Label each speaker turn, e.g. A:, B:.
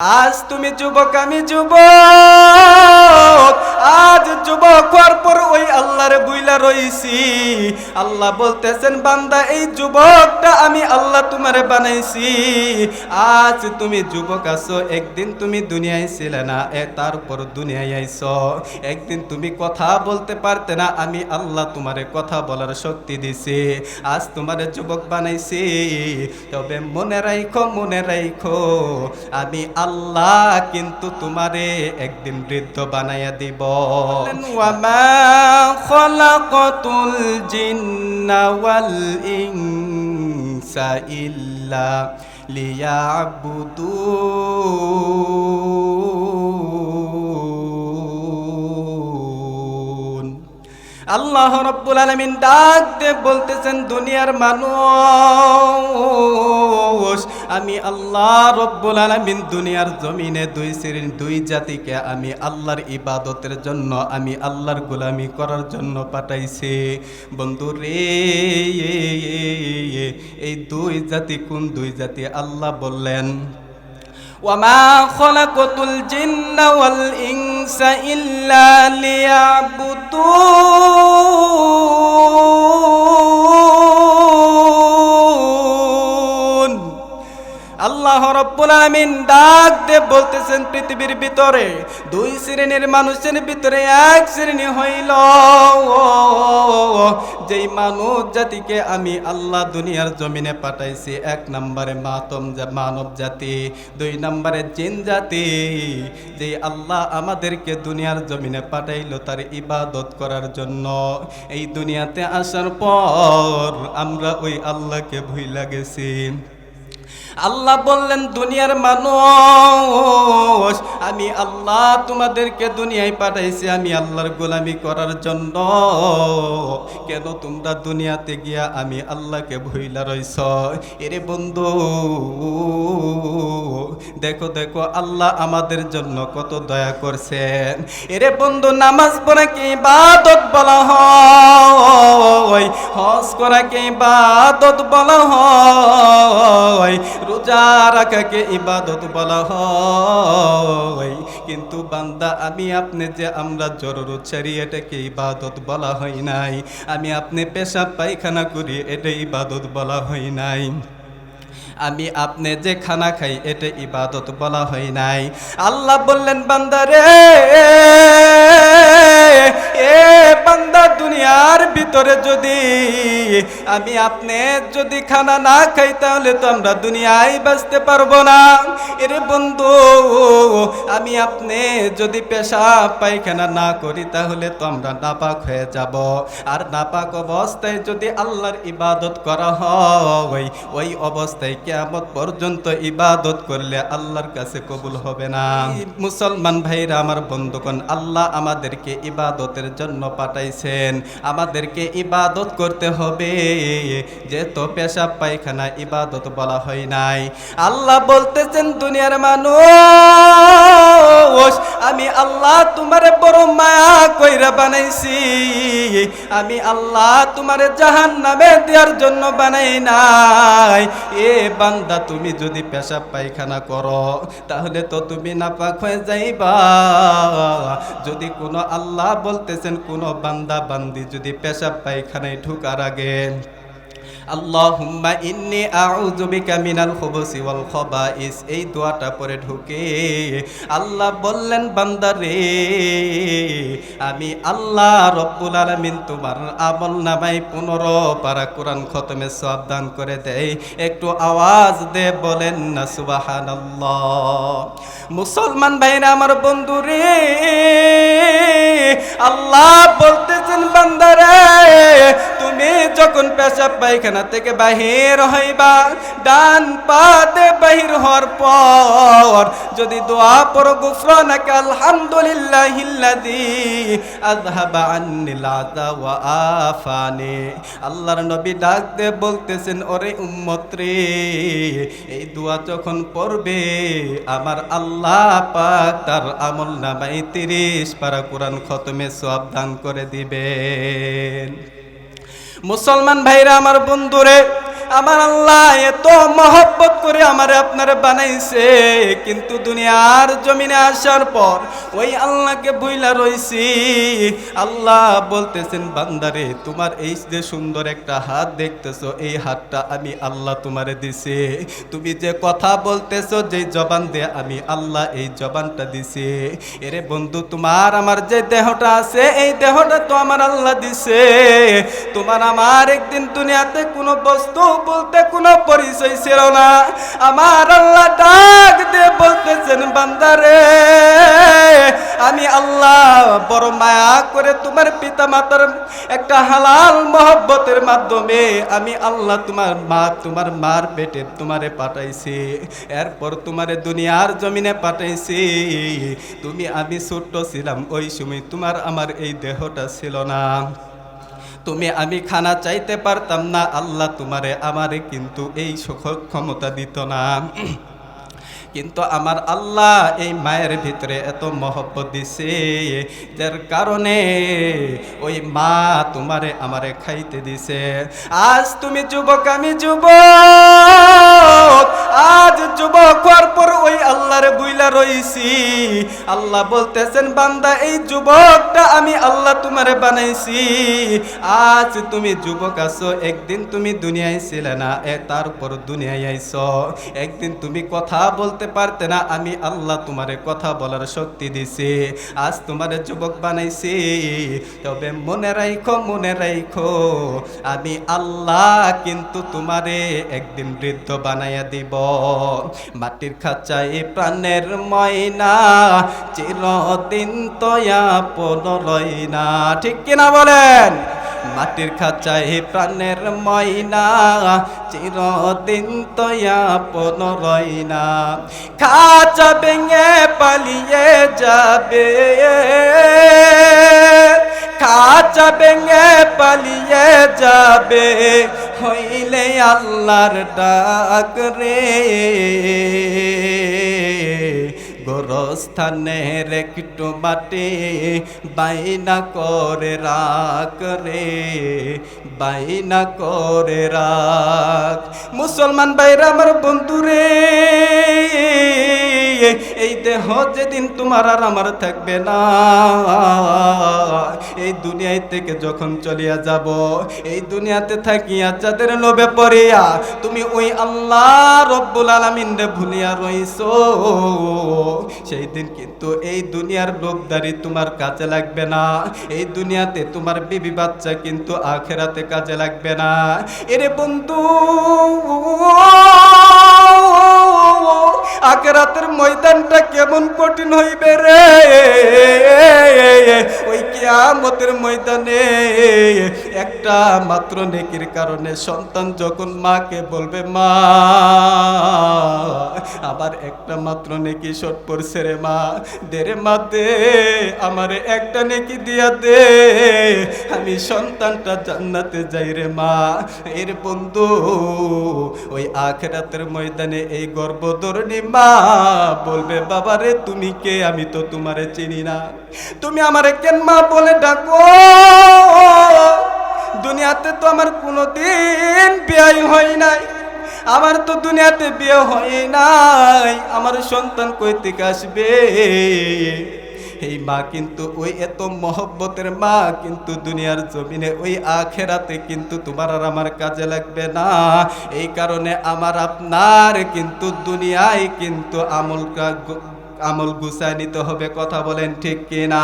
A: আজ তুমি যুবক, আমি যুবক। আজ যুবক হওয়ার পর ওই আল্লাহর বুইলা রইছি। আল্লাহ বলতেছেন, বান্দা, এই যুবকটা আমি আল্লাহ তোমারে বানাইছি। আজ তুমি যুবক আছো, একদিন তুমি দুনিয়ায় ছিলে না, এ তারপর দুনিয়ায় আইছো। একদিন তুমি কথা বলতে পারতে না, আমি আল্লাহ তোমারে কথা বলার শক্তি দিছি। আজ তোমারে যুবক বানাইছি। তবে মনে রাইখো মনে রাইখো, আমি আল্লাহ কিন্তু তোমারে একদিন বৃদ্ধ বানাইয়া দিব। খলাকতুল জিন্না ইনসা ইল্লা লিয়াবুদুন আল্লাহ রব্বুল আলমিন ডাক দে বলতেছেন, দুনিয়ার মানুষ আমি আল্লাহ রব্বুল আলমিন দুনিয়ার জমিনে দুই শ্রেণীর দুই জাতিকে আমি আল্লাহর ইবাদতের জন্য আমি আল্লাহর গোলামি করার জন্য পাঠাইছি বন্ধু রে এই দুই জাতি কোন দুই জাতি আল্লাহ বললেন وما خلقت الجن والإنس إلا ليعبدون রব্বুল আমিন ডাক দে বলতেছেন, পৃথিবীর ভিতরে দুই শ্রেণির মানুষের ভিতরে এক শ্রেণি হইল। যেই মানুষ জাতিকে আমি আল্লাহ দুনিয়ার জমিনে পাঠাইছি, এক নম্বরে মাতম মানব জাতি, দুই নম্বরে জিন জাতি। যে আল্লাহ আমাদেরকে দুনিয়ার জমিনে পাঠাইলো তার ইবাদত করার জন্য। এই দুনিয়াতে আসার পর আমরা ওই আল্লাহকে ভুইলা গেছি। আল্লাহ বললেন, দুনিয়ার মানুষ, আমি আল্লাহ তোমাদেরকে দুনিয়ায় পাঠাইছি, আমি আল্লাহর গোলামি করার জন্য। কেন তোমরা দুনিয়াতে গিয়া আমি আল্লাহকে ভুইলা রইছ? এরে বন্ধু, দেখো দেখো, আল্লাহ আমাদের জন্য কত দয়া করছেন। এরে বন্ধু, নামাজ পড়াকে ইবাদত বলা হয়? হজ করাকে ইবাদত বলা হয়? রোজা রাখাকে ইবাদত বলা হয়। কিন্তু বান্দা, আমি আপনি যে আমরা জরুর উচ্চারি এটাকে ইবাদত বলা হয় নাই। আমি আপনি পেশাব পায়খানা করি, এটা ইবাদত বলা হয় নাই। আমি আপনি যে খানা খাই, এটা ইবাদত বলা হয় নাই। আল্লাহ বললেন বান্দারে এ ভিতরে যদি আমি আপনি যদি খানা না খাই তাহলে তো আমরা দুনিয়ায় বাঁচতে পারব না। এরে বন্ধু আমি আপনি যদি পেশা পায়খানা না করি তাহলে তো আমরা নাপাক হয়ে যাব। আর নাপাক অবস্থায় যদি আল্লাহর ইবাদত করা হয় ওই অবস্থায় কেমন পর্যন্ত ইবাদত করলে আল্লাহর কাছে কবুল হবে না। মুসলমান ভাইরা আমার বন্ধুগণ আল্লাহ আমাদেরকে ইবাদতের জন্য পাঠাইছেন। আমাদেরকে ইবাদত করতে হবে। যে তো পেশাব, পায়খানা, ইবাদত বলা হয় নাই। আল্লাহ বলতেছেন, দুনিয়ার মানুষ, আমি আল্লাহ তোমার বড় মায়া কইরা বানাইছি। আমি আল্লাহ তোমার জাহান নামে দেওয়ার জন্য বানাই নাই। এ বান্দা, তুমি যদি পেশাব, পায়খানা করো, তাহলে তো তুমি নাপাক হয়ে যাইবা। যদি কোনো আল্লাহ বলতেছেন, কোনো বান্দা, বান্দি যদি পেশাব পায়খানায় ঢুকার আগে আল্লাহুম্মা ইন্নি আউযু বিকা মিনাল খুবুসি ওয়াল খাবাইস। এই দোয়াটা পরে ঢুকে আল্লাহ বললেন বান্দারে আমি আল্লাহ রব্বুল আলামিন তোমার আমল নামাই পনেরো পারা কোরআন খতমে সব দান করে দেয় একটু আওয়াজ দে, বলেন না, সুবহানাল্লাহ। মুসলমান ভাইরা, আমার বন্ধু রে, আল্লাহ বলতেছেন বান্দারে তুমি যখন পেশাব পায়খানা থেকে বাহির হইবা ডান পাতে বাহির হওয়ার পর যদি দোয়া পড়ো গুফরানাকা আলহামদুলিল্লাহিল্লাযী আযহাবা আন্নিল আযা ওয়া আফানি। আল্লাহর নবী ডাক বলতেছেন, ওরে উম্মত রে এই দোয়া যখন পড়বে, আমার আল্লাহ পাক তার আমল নামাই তিরিশ পারা কোরআন খতমে সব দান করে দিবেন। মুসলমান ভাইরা আমার বন্ধুরে আমার আল্লাহ এত মহব্বত করে আমারে আপনারে বানাইছে, কিন্তু দুনিয়ার জমিনে আসার পর ওই আল্লাহকে বুইলা রইছি। আল্লাহ বলতেছেন, বান্দারে, তোমার এই যে সুন্দর একটা হাত দেখতেছো, এই হাতটা আমি আল্লাহ তোমারে দিছে। তুমি যে কথা বলতেছো যে জবান দিয়ে আমি আল্লাহ এই জবানটা দিছে। এরে বন্ধু, তোমার আমার যে দেহটা আছে, এই দেহটা তো আমার আল্লাহ দিছে। তোমার আমার একদিন দুনিয়াতে কোনো বস্তু বলতে কোনো পরিচয় ছিল না। আমার আল্লাহ ডাক দিয়ে বলতেছেন, বান্দারে, আমি আল্লাহ বড় মায়া করে তোমার পিতা মাতার একটা হালাল মহব্বতের মাধ্যমে আমি আল্লাহ তোমার মা, তোমার মার পেটে তোমারে পাঠাইছি। এরপর তোমারে দুনিয়ার জমিনে পাঠাইছি। তুমি আমি ছোট্ট ছিলাম, ওই সময় তোমার আমার এই দেহটা ছিল না। তুমি আমি খানা চাইতে পারতাম না, আল্লাহ তোমারে আমারে কিন্তু এই সুখ ক্ষমতা দিত না। কিন্তু আমার আল্লাহ এই মায়ের ভিতরে এত মহব্বত দিছে, যার কারণে ওই মা তোমারে আমারে খাইতে দিছে। আজ তুমি যুবক, আমি যুবক, আজ যুবক হওয়ার পর ওই আল্লাহর বুইলা রইছি। আল্লাহ বলতেছেন, বান্দা, এই যুবকটা আমি আল্লাহ তোমারে বানাইছি। আজ তুমি যুবক আছো, একদিন তুমি দুনিয়ায় ছিলে না, এ তারপর দুনিয়ায় আইছো। একদিন তুমি কথা বলতে পারতে না, আমি আল্লাহ তোমারে কথা বলার শক্তি দিছি। আজ তোমারে যুবক বানাইছি। তবে মনে রাখো মনে রাখো আমি আল্লাহ কিন্তু তোমারে একদিন বৃদ্ধ বানাইয়া দিব। মাটির খাঁচায় প্রাণের ময়না চিরদিন তয়া পনরই না ঠিক কিনা বলেন? মাটির খাঁচায় প্রাণের ময়না চিরদিন তয়া পনরই না খাঁচা ভেঙে পালিয়ে যাবে। খাঁচা ভেঙে পালিয়ে যাবে। হইলে আল্লাহর ডাক রে। গোরস্থানের একটু মাটি, বাইনা করে রাখ রে, বাইনা করে রাখ। মুসলমান বাইরা আমার বন্ধু রে এই দেহ যেদিন তোমার আর আমার থাকবে না। এই দুনিয়ায় থেকে যখন চলিয়া যাব, এই দুনিয়াতে থাকিয়া যাদের লোভে পড়িয়া তুমি ওই আল্লাহ রব্বুল আলামিন রে ভুলিয়া রইছো, সেই দিন কিন্তু এই দুনিয়ার লোভদারি তোমার কাজে লাগবে না। এই দুনিয়াতে তোমার বিবি বাচ্চা কিন্তু আখেরাতে কাজে লাগবে না। এরে বন্ধু ময়দানটা কেমন কঠিন হইবে রে? ওই কিয়ামতের ময়দানে একটা মাত্র নেকির কারণে সন্তান যখন মাকে বলবে, মা, আবার একটা মাত্র নেকি শট পড়ছে রে মা, দে রে মা, দে, আমার একটা নেকি দিয়া দে, আমি সন্তানটা জান্নাতে যাই রে মা। এর বন্ধু, ওই আখেরাতের ময়দানে এই গর্বধরণী মা বলবে, বাবা রে, তুমি কে? আমি তো তোমারে চিনি না। তুমি আমারে কেন মা বলে ডাকো? দুনিয়াতে তো আমার কোনোদিন বিয়ে হয় নাই। আমার তো দুনিয়াতে বিয়ে হয় নাই। আমার সন্তান কই আসবে? এই মা কিন্তু ওই এত মহব্বতের মা, কিন্তু দুনিয়ার জমিনে ওই আখেরাতে কিন্তু তোমার আর আমার কাজে লাগবে না। এই কারণে আমার আপনার কিন্তু দুনিয়ায় কিন্তু আমল আমল গুছায় নিতে হবে, কথা বলেন ঠিক কিনা?